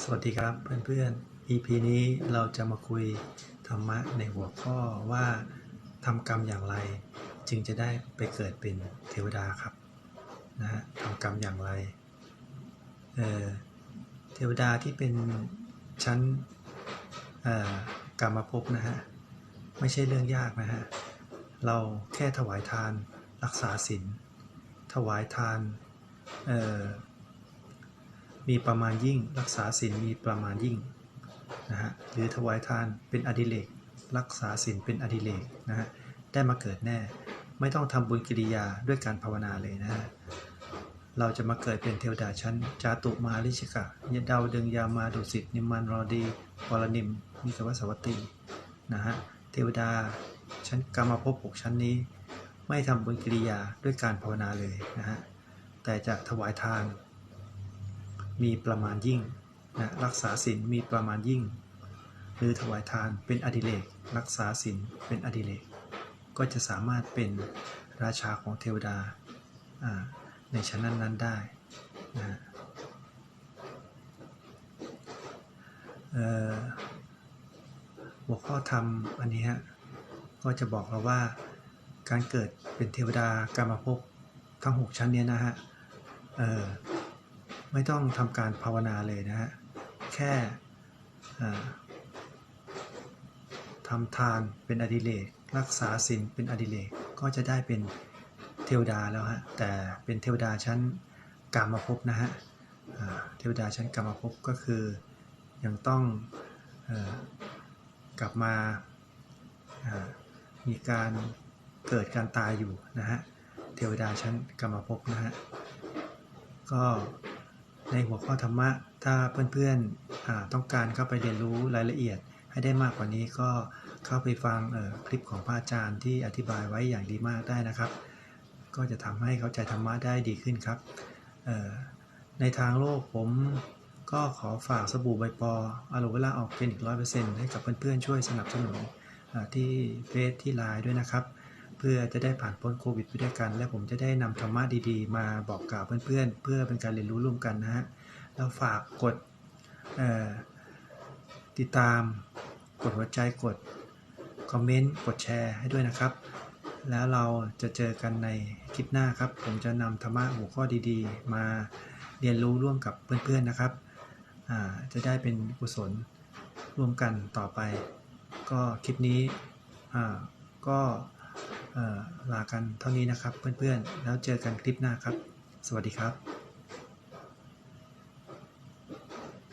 สวัสดีครับเพื่อนๆ EP นี้เราจะมาคุยธรรมะในหัวข้อว่าทำกรรมอย่างไร จึงจะได้ไปเกิดเป็นเทวดาครับนะฮะทำกรรมอย่างไรเอ่อเทวดาที่เป็นชั้นกรรมภพนะฮะไม่ใช่เรื่องยากนะฮะเราแค่ถวายทานรักษาศีลถวายทานเอ่อ มีประมาณยิ่ง รักษาศีลมีประมาณยิ่งนะฮะหรือถวายทานเป็นอดิเรกรักษาศีลเป็นอดิเรกนะฮะได้มาเกิดแน่ ไม่ต้องทำบุญกิริยาด้วยการภาวนาเลยนะฮะเราจะมาเกิดเป็นเทวดาชั้น จาตุมาลิชิกะยดาวดึงยามาดุสิตนิมันรอดีปรนิมนิสวัสวัตตีนะฮะเทวดาชั้นกรรมภพหกชั้นนี้ ไม่ทำบุญกิริยาด้วยการภาวนาเลยนะฮะแต่จะถวายทาน มีประมาณยิ่งนะรักษาศีลมีประมาณยิ่ง หรือถวายทานเป็นอดิเรกรักษาศีลเป็นอดิเรกก็จะสามารถเป็นราชาของเทวดาอ่าในชั้นนั้นๆได้นะหัวข้อธรรมอันนี้ฮะก็จะบอกเราว่าการเกิดเป็นเทวดากรรมภพทั้ง 6 ชั้นเนี้ยนะฮะเอ่อ ไม่ต้องทำการภาวนาเลยนะฮะ แค่ทำทานเป็นอดิเรกรักษาศีลเป็นอดิเรกก็จะได้เป็นเทวดาแล้วฮะ แต่เป็นเทวดาชั้นกามภพนะฮะเทวดาชั้นกามภพก็คือยังต้องอกลับมามีการเกิดการตายอยู่นะฮะ เทวดาชั้นกามภพนะฮะ ก็ ในหัวข้อธรรมะ ถ้าเพื่อนๆต้องการเข้าไปเรียนรู้รายละเอียด ให้ได้มากกว่านี้ก็เข้าไปฟังคลิปของพระอาจารย์ที่อธิบายไว้อย่างดีมากได้นะครับ ก็จะทำให้เข้าใจธรรมะได้ดีขึ้นครับ ในทางโลกผมก็ขอฝากสบู่ใบปออะโลเวล่าออกเป็นอีกร้อยเปอร์เซ็นต์ให้กับเพื่อนๆช่วยสนับสนุนที่เฟซที่ไลน์ด้วยนะครับ พื่อจะได้ผ่านพ้นโควิดไปด้วยกัน และผมจะได้นำธรรมะดีๆ มาบอกกล่าวเพื่อนๆ เพื่อเป็นการเรียนรู้ร่วมกันนะฮะแล้วฝากกดติดตามกดหัวใจกดคอมเมนต์กดแชร์ให้ด้วยนะครับ แล้วเราจะเจอกันในคลิปหน้าครับ ผมจะนำธรรมะหัวข้อดีๆ มาเรียนรู้ร่วมกับเพื่อนๆนะครับจะได้เป็นกุศลร่วมกันต่อไป ก็คลิปนี้ก็ ลากันเท่านี้นะครับเพื่อนๆ แล้วเจอกันคลิปหน้าครับ สวัสดีครับ